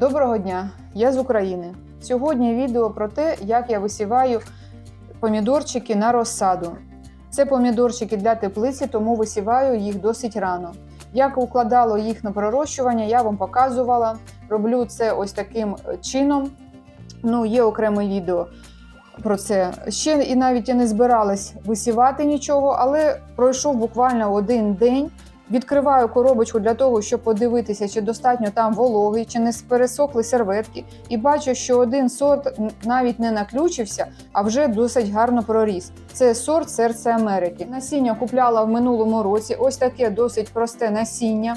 Доброго дня! Я з України. Сьогодні відео про те, як я висіваю помідорчики на розсаду. Це помідорчики для теплиці, тому висіваю їх досить рано. Як укладало їх на пророщування, я вам показувала. Роблю це ось таким чином. Ну, є окреме відео про це. Ще і навіть я не збиралась висівати нічого, але пройшов буквально один день. Відкриваю коробочку для того, щоб подивитися, чи достатньо там вологи, чи не пересохли серветки. І бачу, що один сорт навіть не наключився, а вже досить гарно проріс. Це сорт серце Америки. Насіння купляла в минулому році. Ось таке досить просте насіння.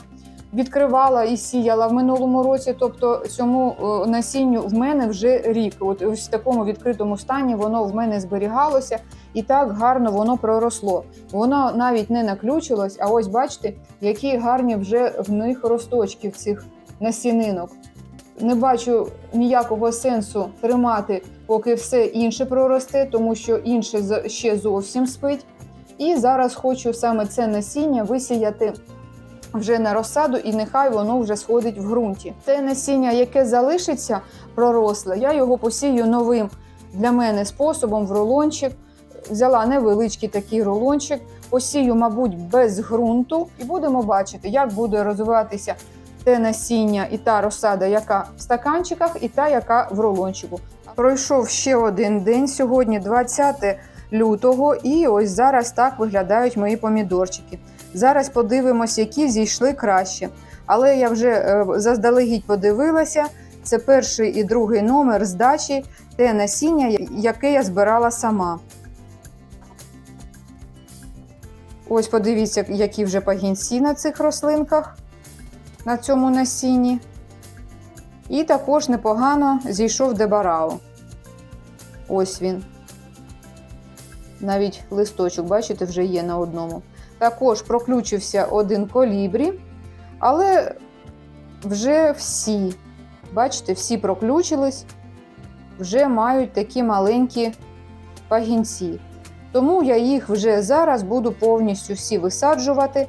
Відкривала і сіяла в минулому році, тобто цьому е, насінню в мене вже рік. От ось в такому відкритому стані воно в мене зберігалося, і так гарно воно проросло. Воно навіть не наключилось, а ось бачите, які гарні вже в них росточки в цих насінинок. Не бачу ніякого сенсу тримати, поки все інше проросте, тому що інше ще зовсім спить. І зараз хочу саме це насіння висіяти вже на розсаду, і нехай воно вже сходить в ґрунті. Те насіння, яке залишиться проросле, я його посію новим для мене способом в рулончик. Взяла невеличкий такий рулончик, посію, мабуть, без ґрунту, і будемо бачити, як буде розвиватися те насіння і та розсада, яка в стаканчиках, і та, яка в рулончику. Пройшов ще один день. Сьогодні 20 лютого, і ось зараз так виглядають мої помідорчики. Зараз подивимось, які зійшли краще. Але я вже е, заздалегідь подивилася. Це перший і другий номер здачі, те насіння, яке я збирала сама. Ось подивіться, які вже пагінці на цих рослинках, на цьому насінні. І також непогано зійшов дебарао. Ось він. Навіть листочок, бачите, вже є на одному. Також проключився один колібрі, але вже всі, бачите, всі проключились, вже мають такі маленькі пагінці. Тому я їх вже зараз буду повністю всі висаджувати.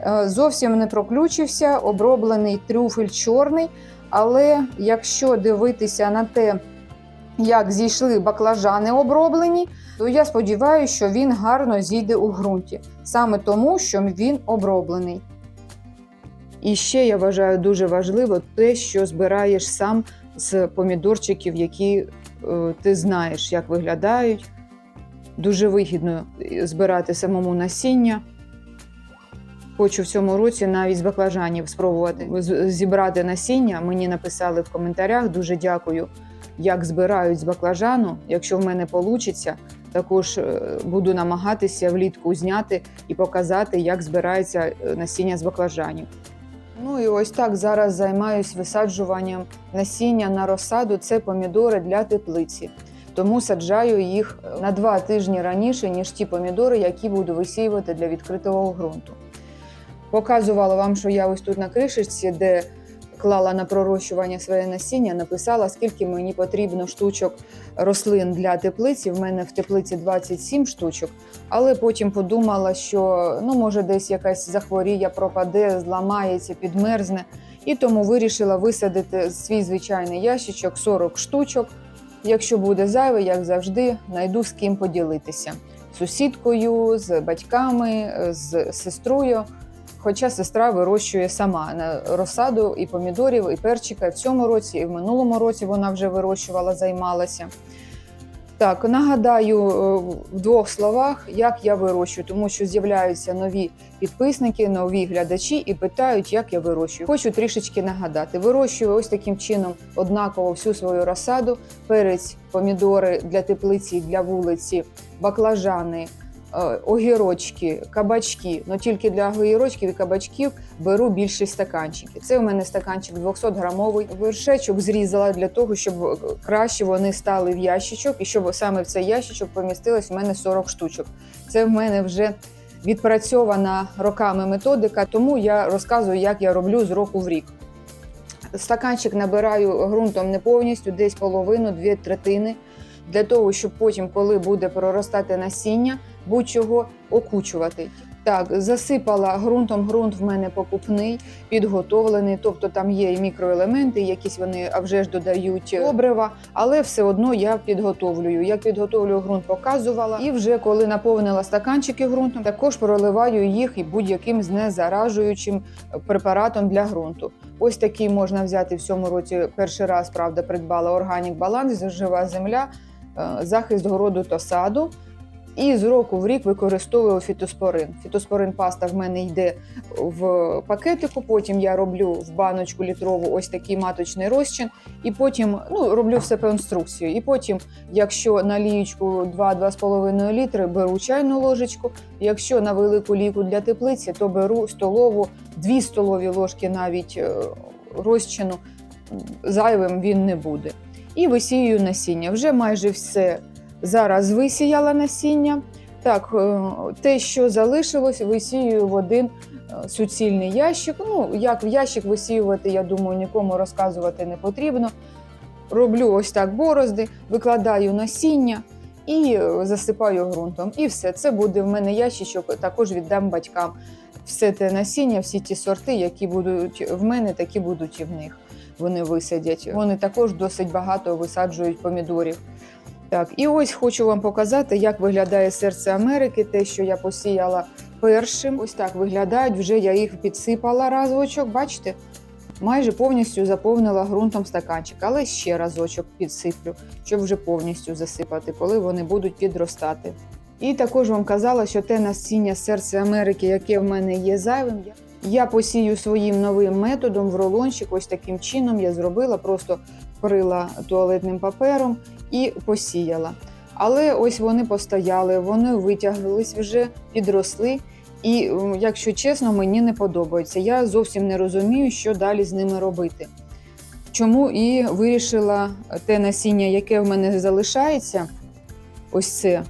Е, Зовсім не проключився, оброблений трюфель чорний. Але якщо дивитися на те, як зійшли баклажани оброблені, то я сподіваюся, що він гарно зійде у ґрунті, саме тому, що він оброблений. І ще я вважаю дуже важливо те, що збираєш сам з помідорчиків, які е, ти знаєш, як виглядають. Дуже вигідно е, збирати самому насіння. Хочу в цьому році навіть з баклажанів спробувати зібрати насіння. Мені написали в коментарях. Дуже дякую, як збирають з баклажану. Якщо в мене вийде, також е, буду намагатися влітку зняти і показати, як збирається е, насіння з баклажанів. Ну і ось так зараз займаюсь висаджуванням насіння на розсаду. Це помідори для теплиці. Тому саджаю їх е, на два тижні раніше, ніж ті помідори, які буду висіювати для відкритого ґрунту. Показувала вам, що я ось тут на кришечці, де клала на пророщування своє насіння, написала, скільки мені потрібно штучок рослин для теплиці. В мене в теплиці 27 штучок, але потім подумала, що ну може десь якась захворіє, пропаде, зламається, підмерзне. І тому вирішила висадити свій звичайний ящичок 40 штучок. Якщо буде зайве, як завжди, знайду з ким поділитися. Сусідкою, з батьками, з сестрою. Хоча сестра вирощує сама на розсаду і помідорів, і перчика. В цьому році, і в минулому році вона вже вирощувала, займалася. Так, нагадаю е, в двох словах, як я вирощую, тому що з'являються нові підписники, нові глядачі і питають, як я вирощую. Хочу трішечки нагадати. Вирощую ось таким чином однаково всю свою розсаду: перець, помідори для теплиці, для вулиці, баклажани, огірочки, кабачки. Ну тільки для огірочків і кабачків беру більші стаканчики. Це у мене стаканчик 200 грамовий. Вершечок зрізала для того, щоб е, краще вони стали в ящичок, і щоб саме в цей ящичок помістилось в мене 40 штучок. Це в мене вже відпрацьована роками методика, тому я розказую, як я роблю з року в рік. Стаканчик набираю ґрунтом не повністю, десь половину, дві третини, для того, щоб потім, коли буде проростати насіння, будь-чого окучувати. Так, засипала ґрунтом. Ґрунт в мене покупний, підготовлений. Тобто там є і мікроелементи, якісь вони вже ж додають добрива, але все одно я підготовлюю. Як підготовлюю ґрунт, показувала. І вже коли наповнила стаканчики ґрунтом, також проливаю їх і будь-яким знезаражуючим препаратом для ґрунту. Ось такий можна взяти в цьому році. Перший раз правда придбала органік баланс, жива земля, захист городу та саду. І з року в рік використовую фітоспорин. Фітоспорин паста в мене йде в пакетику. Потім я роблю в баночку літрову ось такий маточний розчин, і потім ну, роблю все по інструкції. І потім, якщо на лієчку 2-2,5 літри, беру чайну ложечку. Якщо на велику ліку для теплиці, то беру столову, 2 столові ложки навіть е, розчину. Зайвим він не буде. І висію насіння. Вже майже все Зараз висіяла насіння. Так, е, те, що залишилось, висію в один е, суцільний ящик. Ну, як в ящик висіювати, я думаю, нікому розказувати не потрібно. Роблю ось так борозди, викладаю насіння і е, засипаю ґрунтом. І все. Це буде в мене ящичок, також віддам батькам. Все те насіння, всі ті сорти, які будуть в мене, такі будуть і в них. Вони висадять. Вони також досить багато висаджують помідорів. Так, і ось хочу вам показати, як виглядає серце Америки, те, що я посіяла першим. Ось так виглядають. Вже я їх підсипала разочок. Бачите? Майже повністю заповнила ґрунтом стаканчик, але ще разочок підсиплю, щоб вже повністю засипати, коли вони будуть підростати. І також вам казала, що те насіння серця Америки, яке в мене є зайвим, я- посію своїм новим методом в рулончик. Ось таким чином я зробила, просто вкрила туалетним папером і посіяла. Але ось вони постояли, вони витягнулись вже, підросли. І, якщо чесно, мені не подобається. Я зовсім не розумію, що далі з ними робити. Чому і вирішила те насіння, яке в мене залишається, ось це,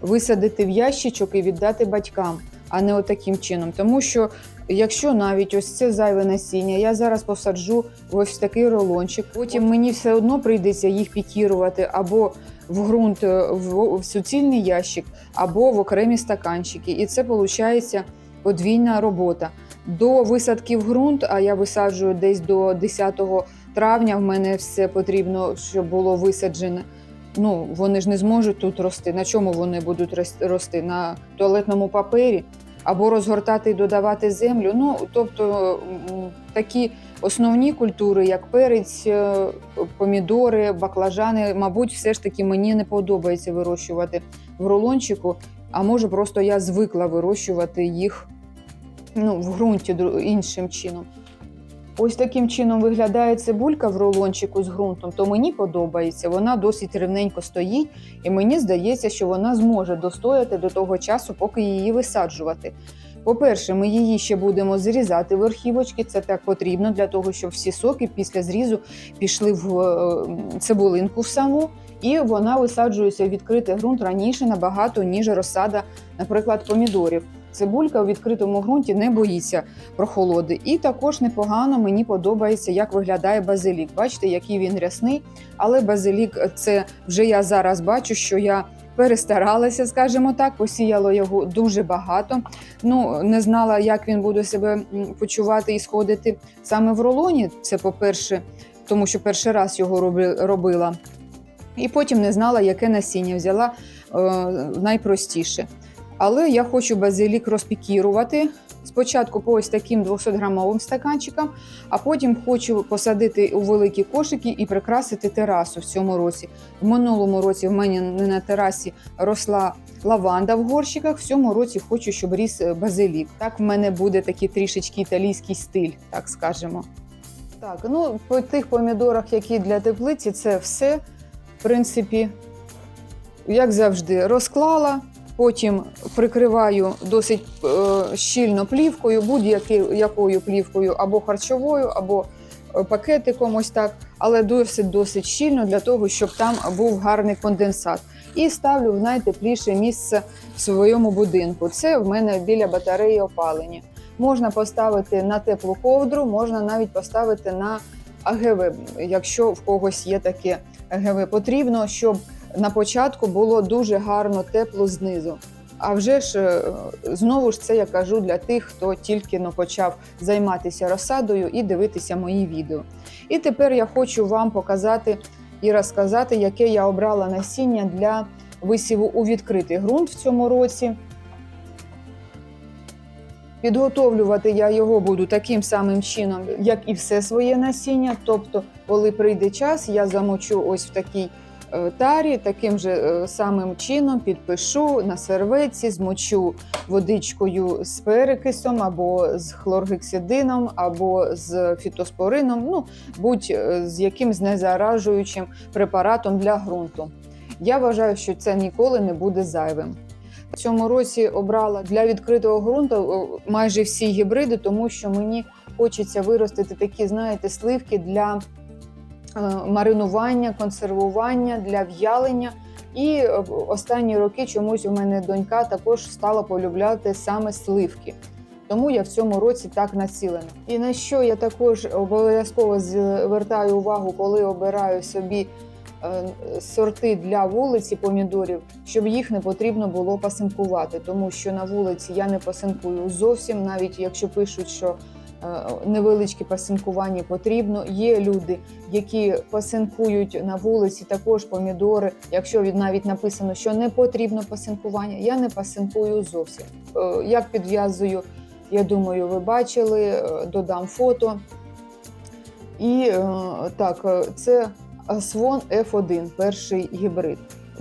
висадити в ящичок і віддати батькам, а не отаким чином. Тому що, якщо навіть ось це зайве насіння, я зараз посаджу ось такий рулончик, потім мені все одно прийдеться їх пікірувати або в ґрунт е, в, суцільний ящик, або в окремі стаканчики. І це виходить подвійна робота. До висадки в ґрунт, а я висаджую десь до 10 травня. В мене все потрібно, щоб було висаджене. Ну, вони ж не зможуть тут рости. На чому вони будуть рос- рости? На туалетному папері або розгортати і додавати землю. Ну, тобто такі основні культури, як перець, е, помідори, баклажани, мабуть, все ж таки мені не подобається вирощувати в рулончику, а може просто я звикла вирощувати їх ну, в ґрунті іншим чином. Ось таким чином виглядає цибулька в рулончику з ґрунтом, то мені подобається. Вона досить рівненько стоїть, і мені здається, що вона зможе достояти до того часу, поки її висаджувати. По-перше, ми її ще будемо зрізати верхівочки. Це так потрібно для того, щоб всі соки після зрізу пішли в е, цибулинку в саму, і вона висаджується в відкритий ґрунт раніше набагато, ніж розсада, наприклад, помідорів. Цибулька у відкритому ґрунті не боїться прохолоди. І також непогано мені подобається, як виглядає базилік. Бачите, який він рясний, але базилік це вже я зараз бачу, що я перестаралася, скажімо так, посіяла його дуже багато. Ну не знала, як він буде себе почувати і сходити саме в рулоні. Це по-перше, тому що перший раз його роби- робила. І потім не знала, яке насіння взяла е, найпростіше. Але я хочу базилік розпікірувати. Спочатку по ось таким 200-грамовим стаканчикам, а потім хочу посадити у великі кошики і прикрасити терасу в цьому році. В минулому році в мене не на терасі росла лаванда в горщиках. В цьому році хочу, щоб ріс е, базилік. Так в мене буде такий трішечки італійський стиль, так скажемо. Так, ну по тих помідорах, які для теплиці, це все, в принципі, як завжди, розклала. Потім прикриваю досить е, щільно плівкою, будь-якою плівкою, або харчовою, або е, пакетиком, ось так, але досить досить щільно для того, щоб там був гарний конденсат. І ставлю в найтепліше місце в своєму будинку. Це в мене біля батареї опалення. Можна поставити на теплу ковдру, можна навіть поставити на АГВ, якщо в когось є таке АГВ. Потрібно, щоб на початку було дуже гарно тепло знизу. А вже ж е, знову ж це я кажу для тих, хто тільки но почав займатися розсадою і дивитися мої відео. І тепер я хочу вам показати і розказати, яке я обрала насіння для висіву у відкритий ґрунт в цьому році. Підготовлювати я його буду таким самим чином, як і все своє насіння. Тобто, коли прийде час, я замочу ось в такій тарі, таким же е, самим чином підпишу на серветці, змочу водичкою з перекисом, або з хлоргексидином, або з фітоспорином, ну будь е, з якимсь незаражуючим препаратом для ґрунту. Я вважаю, що це ніколи не буде зайвим. В цьому році обрала для відкритого ґрунту майже всі гібриди, тому що мені хочеться виростити такі, знаєте, сливки для е, маринування, консервування, для в'ялення. І е, останні роки чомусь у мене донька також стала полюбляти саме сливки. Тому я в цьому році так націлена. І на що я також обов'язково звертаю увагу, коли обираю собі е, сорти для вулиці помідорів, щоб їх не потрібно було пасинкувати, тому що на вулиці я не пасинкую зовсім, навіть якщо пишуть, що е, невеличке пасинкування потрібно. Є люди, які пасинкують на вулиці також помідори. Якщо навіть написано, що не потрібно пасинкування, я не пасинкую зовсім. Е, Як підв'язую, я думаю, ви бачили, е, додам фото. І так, це Свон F1, перший гібрид.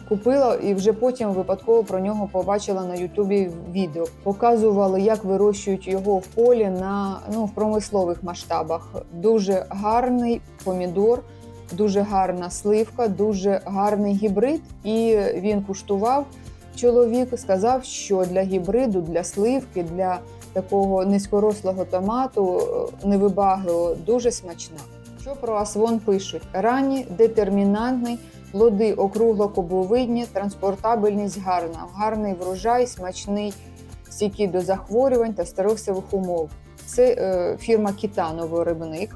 Купила і вже потім випадково про нього побачила на Ютубі відео. Показували, як вирощують його в полі на ну в промислових масштабах. Дуже гарний помідор, дуже гарна сливка, дуже гарний гібрид. І він куштував. Чоловік сказав, що для гібриду, для сливки, для такого низькорослого томату е, невибагливого дуже смачна. Що про асвон пишуть? Ранній, детермінантний, плоди округло-кубовидні, транспортабельність гарна, гарний врожай, смачний, стійкий до захворювань та стресових умов. Це е, фірма Кітано виробник.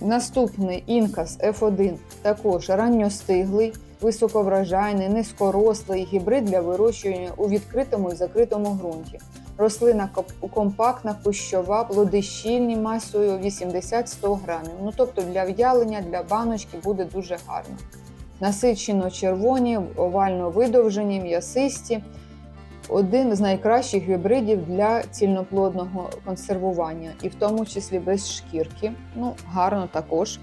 Наступний інкас F1 також ранньостиглий, високоврожайний, низькорослий гібрид для вирощування у відкритому і закритому ґрунті. Рослина компактна, кущова, плоди щільні масою 80-100 грамів. Ну тобто для в'ялення, для баночки буде дуже гарно. Насичено червоні, овально видовжені, м'ясисті. Один з найкращих гібридів для цільноплодного консервування, і в тому числі без шкірки. Ну, гарно також.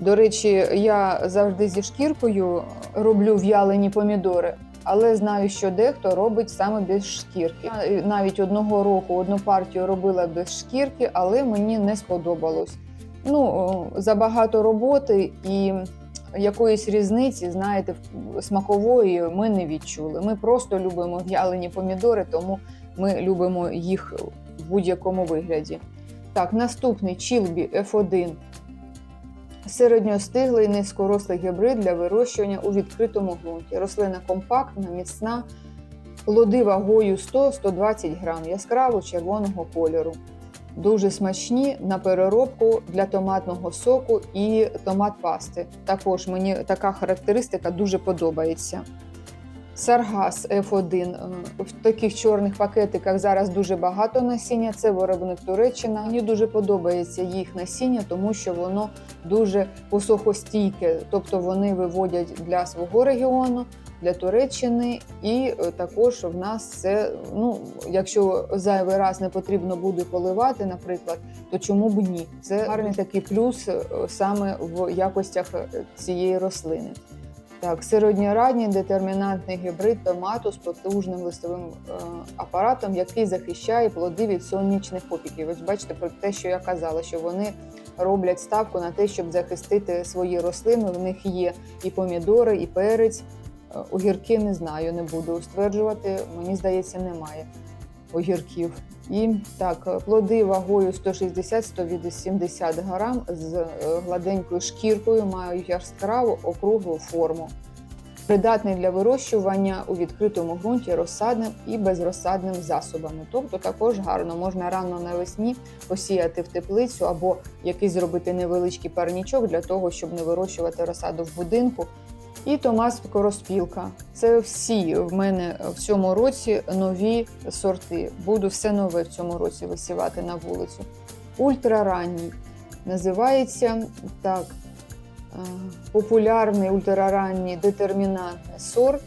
До речі, я завжди зі шкіркою роблю в'ялені помідори, але знаю, що дехто робить саме без шкірки. Навіть одного року одну партію робила без шкірки, але мені не сподобалось. Ну, забагато роботи і якоїсь різниці, знаєте, смакової ми не відчули. Ми просто любимо в'ялені помідори, тому ми любимо їх в будь-якому вигляді. Так, наступний Чілбі F1. Середньостиглий низькорослий гібрид для вирощування у відкритому ґрунті. Рослина компактна, міцна, плоди вагою 100-120 грам, яскраво червоного кольору. Дуже смачні на переробку для томатного соку і томат пасти. Також мені така характеристика дуже подобається. Саргас F1 е, в таких чорних пакетиках зараз дуже багато насіння. Це виробник Туреччина. Мені дуже подобається їх насіння, тому що воно дуже посухостійке, тобто вони виводять для свого регіону, для Туреччини, і е, також в нас це, ну якщо зайвий раз не потрібно буде поливати, наприклад, то чому б ні? Це гарний такий плюс е, саме в якостях е, цієї рослини. Так, середньорадній детермінантний гібрид томату з потужним листовим е, апаратом, який захищає плоди від сонячних опіків. Ось бачите про те, що я казала, що вони роблять ставку на те, щоб захистити свої рослини. В них є і помідори, і перець. Огірки не знаю, не буду стверджувати. Мені здається, немає огірків. І так, плоди вагою 160-180 грам з е, гладенькою шкіркою мають яскраву округлу форму. Придатний для вирощування у відкритому ґрунті розсадним і безрозсадним засобами. Тобто також гарно можна рано навесні посіяти в теплицю або якийсь зробити невеличкий парнічок для того, щоб не вирощувати розсаду в будинку. І Томас Скороспілка. Це всі в мене в цьому році нові сорти. Буду все нове в цьому році висівати на вулицю. Ультраранній. Називається так. е, Популярний ультраранній детермінантний сорт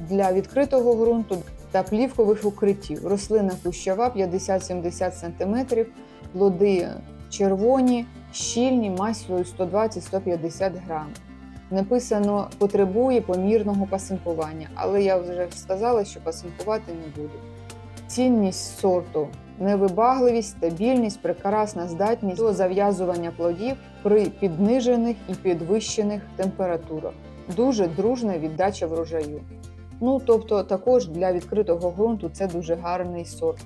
для відкритого ґрунту та плівкових укриттів. Рослина кущова 50-70 см, плоди червоні, щільні, масою 120-150 грам. Написано потребує помірного пасинкування, але я вже сказала, що пасинкувати не буду. Цінність сорту невибагливість, стабільність, прекрасна здатність до зав'язування плодів при піднижених і підвищених температурах. Дуже дружна віддача врожаю. Ну, тобто, також для відкритого ґрунту це дуже гарний сорт.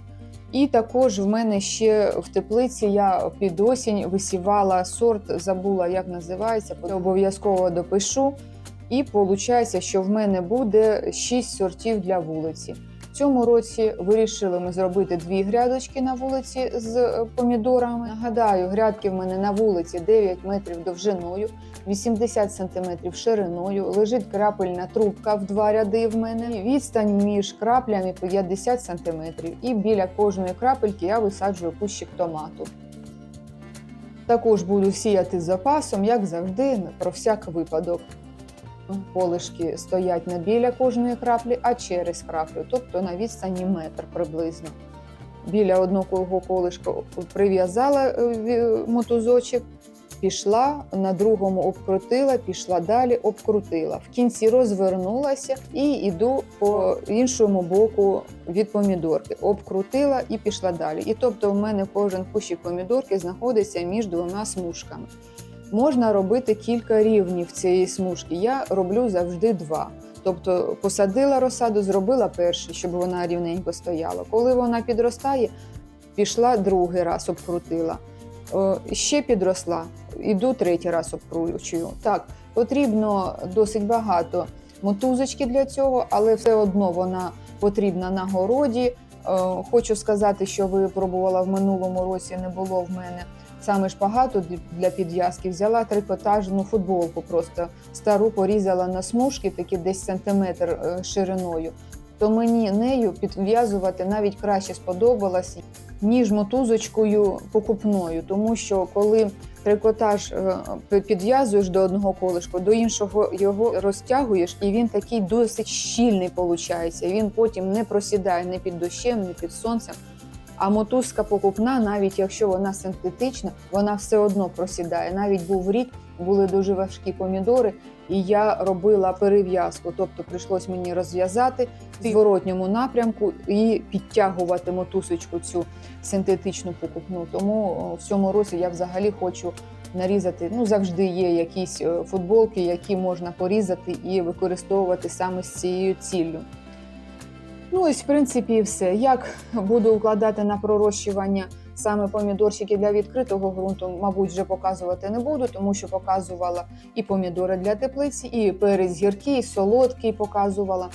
І також в мене ще в теплиці я під осінь висівала сорт, забула, як називається, обов'язково допишу. І виходить, що в мене буде 6 сортів для вулиці. В цьому році вирішили ми зробити дві грядочки на вулиці з помідорами. Нагадаю, грядки в мене на вулиці 9 метрів довжиною, 80 см шириною. Лежить крапельна трубка в два ряди в мене. Відстань між краплями 50 см. І біля кожної крапельки я висаджую кущик томату. Також буду сіяти з запасом, як завжди, про всяк випадок. Полишки стоять не біля кожної краплі, а через краплю, тобто на відстані метр приблизно. Біля одного колишка прив'язала е, мотузочок, пішла, на другому обкрутила, пішла далі, обкрутила. В кінці розвернулася і йду по іншому боку від помідорки. Обкрутила і пішла далі. І тобто в мене кожен кущик помідорки знаходиться між двома смужками. Можна робити кілька рівнів цієї смужки. Я роблю завжди два. Тобто посадила розсаду, зробила перший, щоб вона рівненько стояла. Коли вона підростає, пішла другий раз обкрутила. Е, Ще підросла, іду третій раз обкручую. Так, потрібно досить багато мотузочки для цього, але все одно вона потрібна на городі. Е, Хочу сказати, що випробувала в минулому році, не було в мене саме шпагату для підв'язки. Взяла трикотажну футболку, просто стару порізала на смужки, такі десь сантиметр е, шириною. То мені нею підв'язувати навіть краще сподобалось, ніж мотузочкою покупною, тому що коли трикотаж е, підв'язуєш до одного колишку, до іншого його розтягуєш, і він такий досить щільний виходить. Він потім не просідає ні під дощем, ні під сонцем. А мотузка покупна, навіть якщо вона синтетична, вона все одно просідає. Навіть був рік, були дуже важкі помідори, і я робила перев'язку. Тобто прийшлось мені розв'язати в зворотньому напрямку і підтягувати мотузочку цю синтетичну покупну. Тому в цьому році я взагалі хочу нарізати. Ну завжди є якісь е, футболки, які можна порізати і використовувати саме з цією ціллю. Ну, ось, в принципі, і все. Як буду укладати на пророщування саме помідорчики для відкритого ґрунту, мабуть, вже показувати не буду, тому що показувала і помідори для теплиці, і перець гіркий, і солодкий показувала.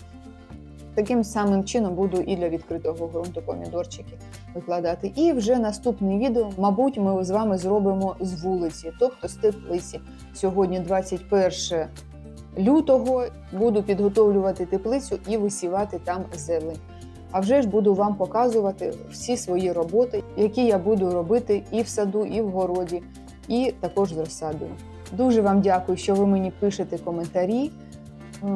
Таким самим чином буду і для відкритого ґрунту помідорчики викладати. І вже наступне відео, мабуть, ми з вами зробимо з вулиці, тобто з теплиці. Сьогодні 21 лютого буду підготовлювати теплицю і висівати там зелень. А вже ж буду вам показувати всі свої роботи, які я буду робити і в саду, і в городі, і також з розсадою. Дуже вам дякую, що ви мені пишете коментарі. Е,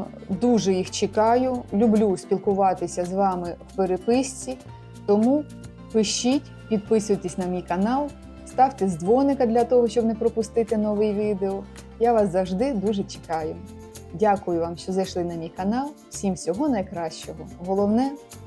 Дуже їх чекаю. Люблю спілкуватися з вами в переписці. Тому пишіть, підписуйтесь на мій канал, ставте дзвоника для того, щоб не пропустити нові відео. Я вас завжди дуже чекаю. Дякую вам, що зайшли на мій канал. Всім всього найкращого. Головне